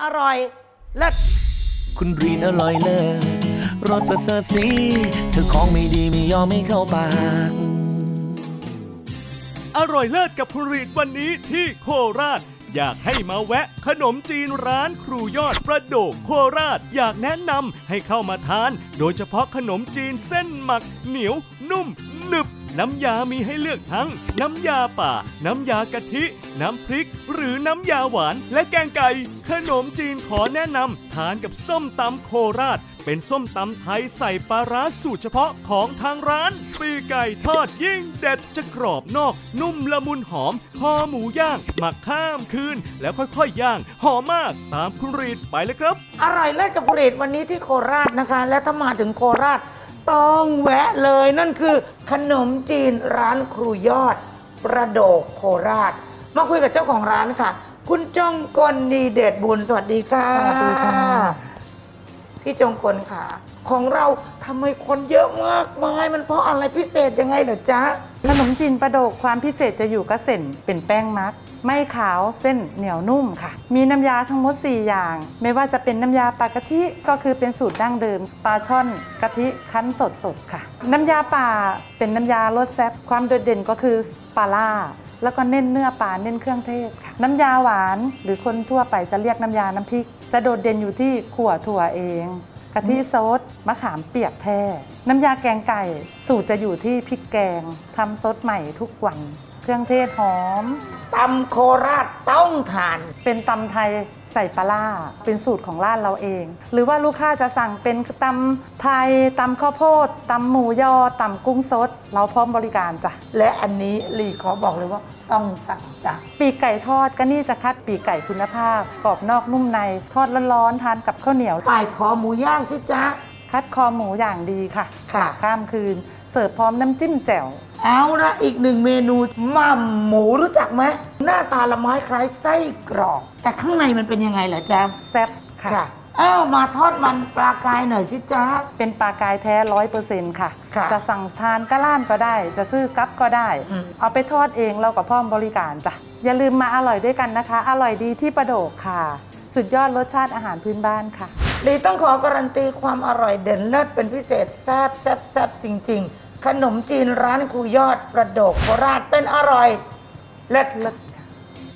อร่อยเลิศคุณรีนอร่อยเลิศรสประเสริฐสีเธอของไม่ดีไม่ยอมไม่เข้าปาก อร่อยเลิศกับคุณรีดวันนี้ที่โคราช อยากให้มาแวะ ขนมจีนร้านครูยอดประโดกโคราช อยากแนะนำให้เข้ามาทาน โดยเฉพาะขนมจีนเส้นหมักเหนียวนุ่มหนึบ น้ำยามีให้เลือกทั้ง น้ำยาป่า น้ำยากะทิ น้ำพริก หรือน้ำยาหวาน และแกงไก่ ขนมจีนขอแนะนำทานกับส้มตำโคราช เป็นส้มตำไทยใส่ปลาร้าสูตรเฉพาะของทางร้าน ปีไก่ทอดยิ่งเด็ดจะกรอบนอก นุ่มละมุนหอม คอหมูย่าง หมักข้ามคืน แล้วค่อยๆย่าง หอมมากตามคุณรีดไปเลยครับ อร่อยเลิศกับผลิตวันนี้ที่โคราชนะคะ และถ้ามาถึงโคราช ต้องแวะเลยนั่นคือขนมจีนร้านครูยอด ประโดกโคราช มาคุยกับเจ้าของร้านค่ะ คุณจงกลดีเดชบุญสวัสดีค่ะ สวัสดีค่ะ พี่จงกลค่ะ ของเราทำไมคนเยอะมากมายมันเพราะอะไรพิเศษยังไงเหรอจ๊ะ ขนมจีนประโดกความพิเศษจะอยู่กับเส้นเป็นแป้งมักไม่ขาวเส้นเหนียวนุ่มค่ะ มีน้ำยาทั้งหมด 4 อย่าง ไม่ว่าจะเป็นน้ำยาปลากะทิก็คือเป็นสูตรดั้งเดิมปลาช่อนกะทิคั้นสดสดๆค่ะ น้ำยาป่าเป็นน้ำยารสแซ่บความโดดเด่นก็คือปลาล่า แล้วก็เน้นเนื้อปลาเน้นเครื่องเทศค่ะน้ำยาหวานหรือคนทั่วไปจะเรียกน้ำยาน้ำพริก จะโดดเด่นอยู่ที่ขั่วถั่วเองกะทิซดมะขามเปียกแท้ น้ำยาแกงไก่ สูตรจะอยู่ที่พริกแกงทำซดใหม่ทุกวัน เครื่องเทศหอม ตำโคราชต้องทาน เป็นตำไทยใส่ปลาล่าเป็นสูตรของร้านเราเอง หรือว่าลูกค้าจะสั่งเป็นตำไทยตำข้าวโพดตำหมูยอตำกุ้งสด เราพร้อมบริการจ้ะ และอันนี้ลีขอบอกเลยว่าต้องสั่งจ้ะ ปีกไก่ทอดก็นี่จะคัดปีกไก่คุณภาพ กรอบนอกนุ่มใน ทอดร้อนๆทานกับข้าวเหนียวป้ายคอหมูย่างสิจ๊ะ คัดคอหมูอย่างดีค่ะค่ะข้ามคืน เสิร์ฟพร้อมน้ำจิ้มแจ่ว เอาละอีกหนึ่งเมนูหม่ำหมูรู้จักไหมหน้าตาละไม้คล้ายไส้กรอก แต่ข้างในมันเป็นยังไงเหรอจ๊ะแซ่บค่ะค่ะอ้าวมาทอดมันปลากายหน่อยสิจ๊ะ เป็นปลากายแท้ร้อยเปอร์เซ็นต์ค่ะ ค่ะจะสั่งทานก็ล้านก็ได้ จะซื้อกั๊บก็ได้ อืม เอาไปทอดเองเรากับพ่อมบริการจ้ะ อย่าลืมมาอร่อยด้วยกันนะคะ อร่อยดีที่ประโดกค่ะ สุดยอดรสชาติอาหารพื้นบ้านค่ะลีต้องขอการันตีความอร่อยเด่นเลิศเป็นพิเศษแซ่บแซ่บแซ่บจริง ๆ ขนมจีนร้านครูยอดประโดกโคราชเป็นอร่อยเลิศเลิศ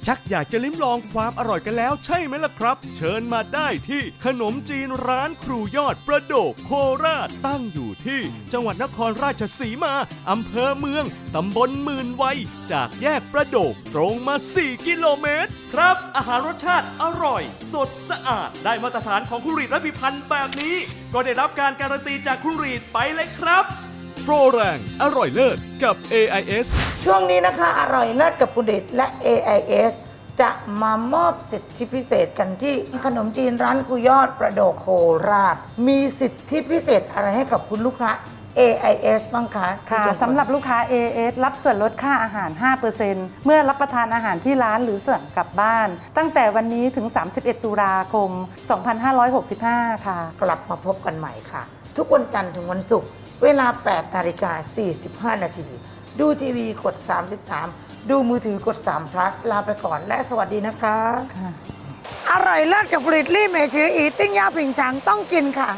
ชักอยากจะลิ้มลองความอร่อยกันแล้วใช่ไหมล่ะครับ เชิญมาได้ที่ขนมจีนร้านครูยอดประโดกโคราชตั้งอยู่ที่ จังหวัดนครราชสีมา อำเภอเมือง ตำบลหมื่นวัยจากแยกประโดกตรงมา 4 กิโลเมตร ครับ อาหารรสชาติอร่อย สดสะอาดได้มาตรฐานของคุรีดและพิพันธ์แบบนี้ ก็ได้รับการการันตีจากคุรีดไปเลยครับ โปรแรง อร่อยเลิศกับ AIS ช่วงนี้นะคะ อร่อยเลิศกับปุดิตและ AIS จะมามอบสิทธิพิเศษกันที่ขนมจีนร้านครูยอดประโดกโคราช มีสิทธิพิเศษอะไรให้กับคุณลูกค้า AIS บ้างคะค่ะณจงกลสำหรับลูกค้า AS รับส่วนลดค่าอาหาร 5%เมื่อรับประทานอาหารที่ร้านหรือสั่งกลับบ้าน ตั้งแต่วันนี้ถึง 31 ตุลาคม 2565 ค่ะ กลับมาพบกันใหม่ค่ะ ทุกวันจันทร์ถึงวันศุกร์ เวลา 8 นาฬิกา 45 นาที ดูทีวีกด 33 ดูมือถือกด 3 plus ลาไปก่อนและสวัสดีนะคะ อร่อยเลิศกับผลิตลี่เมชืออีติ้งย่าผิงฉังต้องกินค่ะ